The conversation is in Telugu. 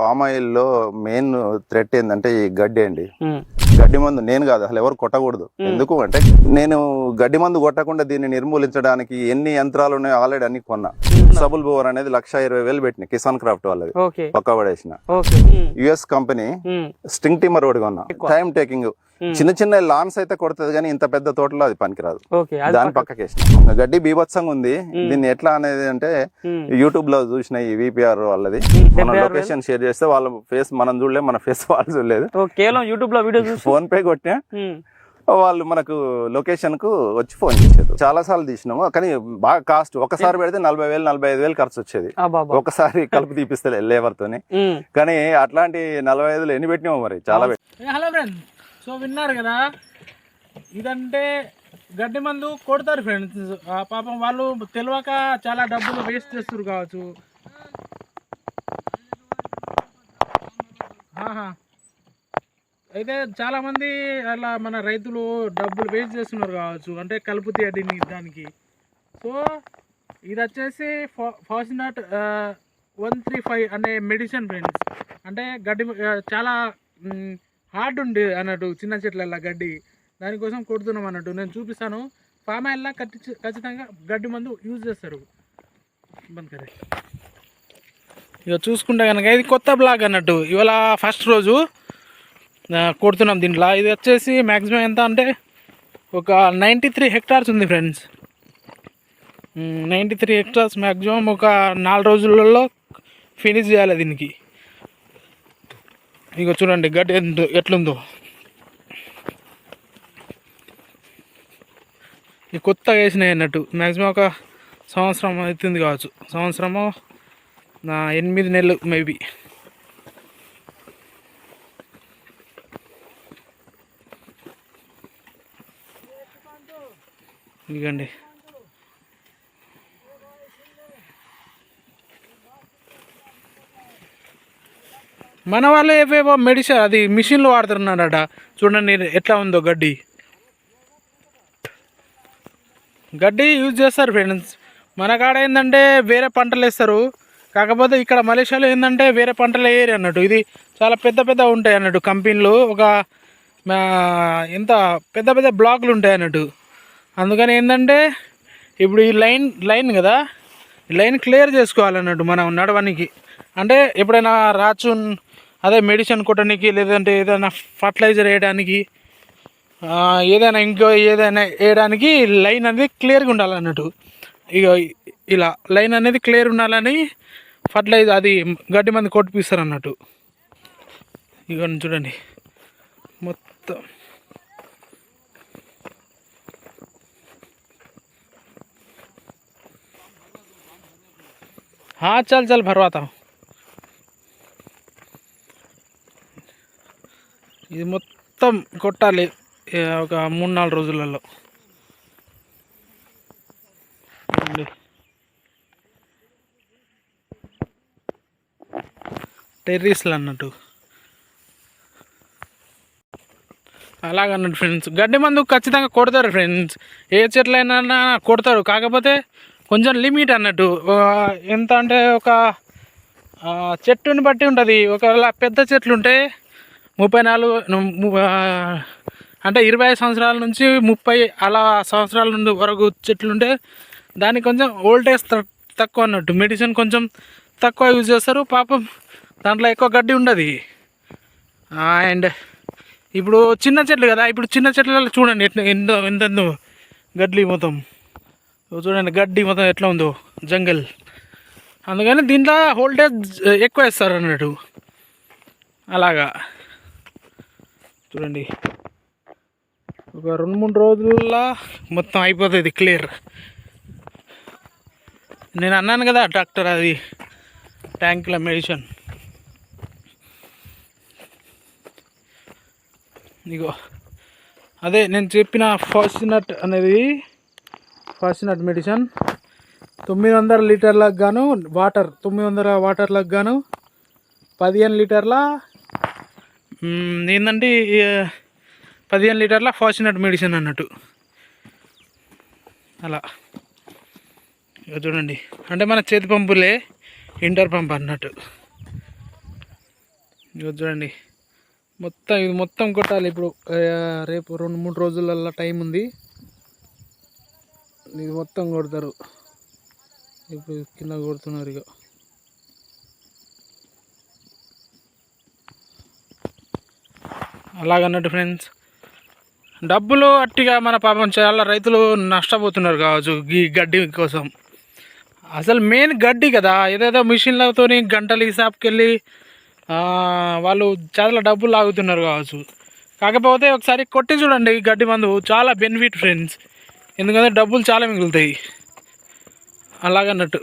పామ్ ఆయిల్లో మెయిన్ థ్రెట్ ఏంటంటే ఈ గడ్డి అండి. గడ్డి మందు నేను కాదు అసలు ఎవరు కొట్టకూడదు. ఎందుకు అంటే నేను గడ్డి మందు కొట్టకుండా దీన్ని నిర్మూలించడానికి ఎన్ని యంత్రాలు ఉన్నాయో ఆల్రెడీ అన్ని కొన్నా. సబుల్ బోవర్ అనేది లక్ష ఇరవై వేలు పెట్టిన కిసాన్ క్రాఫ్ట్ వాళ్ళది. ఓకే. పక్క పడేసిన. US company. స్టింగ్ టిమ్మర్ ఒకటి కొన్నా. Time taking. చిన్న చిన్న లాన్స్ అయితే కొడుతుంది కానీ ఇంత పెద్ద తోటలో అది పనికిరాదు. ఓకే అది దాని పక్క- పక్కకి వేసిన. గడ్డి బీభత్సంగా ఉంది. దీన్ని ఎట్లా అనేది అంటే. యూట్యూబ్లో చూసిన ఈ విపిఆర్ వాళ్ళది. మనం లొకేషన్ షేర్ చేస్తే వాళ్ళ ఫేస్ మనం చూడలేదు మన ఫేస్ వాళ్ళు చూడలేదు. కేవలం యూట్యూబ్లో వీడియో చూసి ఫోన్ పే కొట్టినా. వాళ్ళు మనకు లొకేషన్కు వచ్చి ఫోన్ చేశారు చాలా సార్లు తీసినాము కానీ బాగా కాస్ట్ ఒకసారి పెడితే నలభై వేలు నలభై ఐదు వేలు ఖర్చు వచ్చేది. ఒకసారి కలిపి తీపిస్తే లేబర్ తోని. ఉమ్. కానీ అట్లాంటి నలభై ఐదులు ఎన్ని పెట్టినామో మరి చాలా హలో ఫ్రెండ్. సో విన్నారు కదా ఇదంటే గడ్డి మందు కొడతారు ఫ్రెండ్స్. పాపం వాళ్ళు తెలియక చాలా డబ్బులు వేస్ట్ చేస్తారు కావచ్చు. అయితే చాలా మంది అలా మన రైతులు డబ్బులు వేస్ట్ చేస్తున్నారు కావచ్చు. అంటే కలుపు తీయడిని దానికి. సో ఇది వచ్చేసి ఫాసినట్ వన్ త్రీ ఫైవ్ అనే మెడిసిన్ ఫ్రెండ్స్. అంటే గడ్డి చాలా హార్డ్ ఉంది అన్నట్టు చిన్న చెట్లల్లో గడ్డి. దానికోసం కొడుతున్నాం అన్నట్టు. నేను చూపిస్తాను. ఫామ్ ఆయిల్లా ఖచ్చి ఖచ్చితంగా గడ్డి మందు యూజ్ చేస్తారు. బంద్ కరే ఇక చూసుకుంటే కనుక ఇది కొత్త బ్లాగ్ అన్నట్టు. ఇవాళ ఫస్ట్ రోజు కొడుతున్నాం. దీంట్లో ఇది వచ్చేసి మ్యాక్సిమం ఎంత అంటే ఒక నైంటీ త్రీ హెక్టార్స్ ఉంది friends ninety three hectares maximum ఒక నాలుగు రోజులలో ఫినిష్ చేయాలి దీనికి. ఇక చూడండి గడ్డి ఎంత ఎట్లుందో. ఈ కొత్తగా వేసినాయి అన్నట్టు. మ్యాక్సిమం ఒక సంవత్సరం అవుతుంది కావచ్చు. సంవత్సరము ఎనిమిది నెలలు మేబీ ఇదిగండి. మన వాళ్ళు ఏవేవో మెడిసిన్ అది మిషన్లు వాడుతున్నారట. చూడండి ఎట్లా ఉందో గడ్డి. గడ్డి యూజ్ చేస్తారు ఫ్రెండ్స్. మన కాడ ఏంటంటే వేరే పంటలు వేస్తారు. కాకపోతే ఇక్కడ మలేషియాలో ఏంటంటే వేరే పంటలు వేయరు అన్నట్టు. ఇది చాలా పెద్ద పెద్ద ఉంటాయి అన్నట్టు. కంపెనీలు ఒక ఎంత పెద్ద పెద్ద బ్లాక్లు ఉంటాయి అన్నట్టు. అందుకని ఏంటంటే ఇప్పుడు ఈ లైన్ లైన్ కదా లైన్ క్లియర్ చేసుకోవాలన్నట్టు మనం నడవనికి. అంటే ఎప్పుడైనా రాచు అదే మెడిసిన్ కొట్టడానికి లేదంటే ఏదైనా ఫర్టిలైజర్ వేయడానికి ఏదైనా ఇంకో ఏదైనా వేయడానికి లైన్ అనేది క్లియర్గా ఉండాలన్నట్టు. ఇక ఇలా లైన్ అనేది క్లియర్ ఉండాలని ఫర్టిలైజర్ అది గడ్డి మంది కొట్టిపిస్తారు అన్నట్టు ఇక చూడండి. మొత్తం. हाँ चल चल भरवाता हूँ ఇది మొత్తం కొట్టాలి ఏ, ఒక మూడు నాలుగు రోజులలో చూడండి. టెర్రీస్లు అన్నట్టు అలాగన్నట్టు ఫ్రెండ్స్ గడ్డి మందు ఖచ్చితంగా కొడతారు ఫ్రెండ్స్ ఏ చెట్లైనా కొడతారు కాకపోతే కొంచెం లిమిట్ అన్నట్టు. ఎంత అంటే ఒక చెట్టుని బట్టి ఉంటుంది. ఒకవేళ పెద్ద చెట్లు ఉంటే ముప్పై నాలుగు అంటే ఇరవై సంవత్సరాల నుంచి ముప్పై అలా సంవత్సరాల నుండి వరకు చెట్లు ఉంటే దానికి కొంచెం ఓల్టేజ్ తక్కువ అన్నట్టు. మెడిసిన్ కొంచెం తక్కువ యూజ్ చేస్తారు. పాపం దాంట్లో ఎక్కువ గడ్డి ఉండదు. అండ్ ఇప్పుడు చిన్న చెట్లు కదా. ఇప్పుడు చిన్న చెట్లలో చూడండి ఎట్లా ఎంత ఎంత గడ్డి మొత్తం. చూడండి గడ్డి మొత్తం ఎట్లా ఉందో జంగల్. అందుకని దీంట్లో హోల్టేజ్ ఎక్కువ వేస్తారు అన్నట్టు. అలాగా. చూడండి. ఒక రెండు మూడు రోజుల్లో మొత్తం అయిపోతుంది క్లియర్ నేను అన్నాను కదా డాక్టర్ అది ట్యాంకుల మెడిసిన్ ఇగో. అదే నేను చెప్పిన ఫార్చునట్ అనేది ఫార్చునట్ మెడిసిన్. తొమ్మిది వందల లీటర్లకు గాను వాటర్ తొమ్మిది వందల వాటర్లకు గాను పదిహేను లీటర్ల ఏంటంటే పదిహేను లీటర్ల ఫార్చునట్ మెడిసిన్ అన్నట్టు. అలా. చూడండి. అంటే మన చేతి పంపులే ఇంటర్ పంప్ అన్నట్టు. ఇదిగో చూడండి. మొత్తం ఇది మొత్తం కొట్టాలి ఇప్పుడు. రేపు రెండు మూడు రోజులల్లో టైం ఉంది. ఇది మొత్తం కొడతారు. ఇప్పుడు కింద కొడుతున్నారు ఇక. అలాగన్నట్టు ఫ్రెండ్స్ డబ్బులు అట్టిగా మన పాపం చాలా రైతులు నష్టపోతున్నారు కావచ్చు ఈ గడ్డి కోసం. అసలు మెయిన్ గడ్డి కదా. ఏదేదో మిషన్లతో గంటలు షాప్కి వెళ్ళి వాళ్ళు చాలా డబ్బులు లాగుతున్నారు కావచ్చు. కాకపోతే ఒకసారి కొట్టి చూడండి ఈ గడ్డి మందు. చాలా బెనిఫిట్ ఫ్రెండ్స్ ఎందుకంటే డబ్బులు చాలా మిగులుతాయి. అలాగన్నట్టు.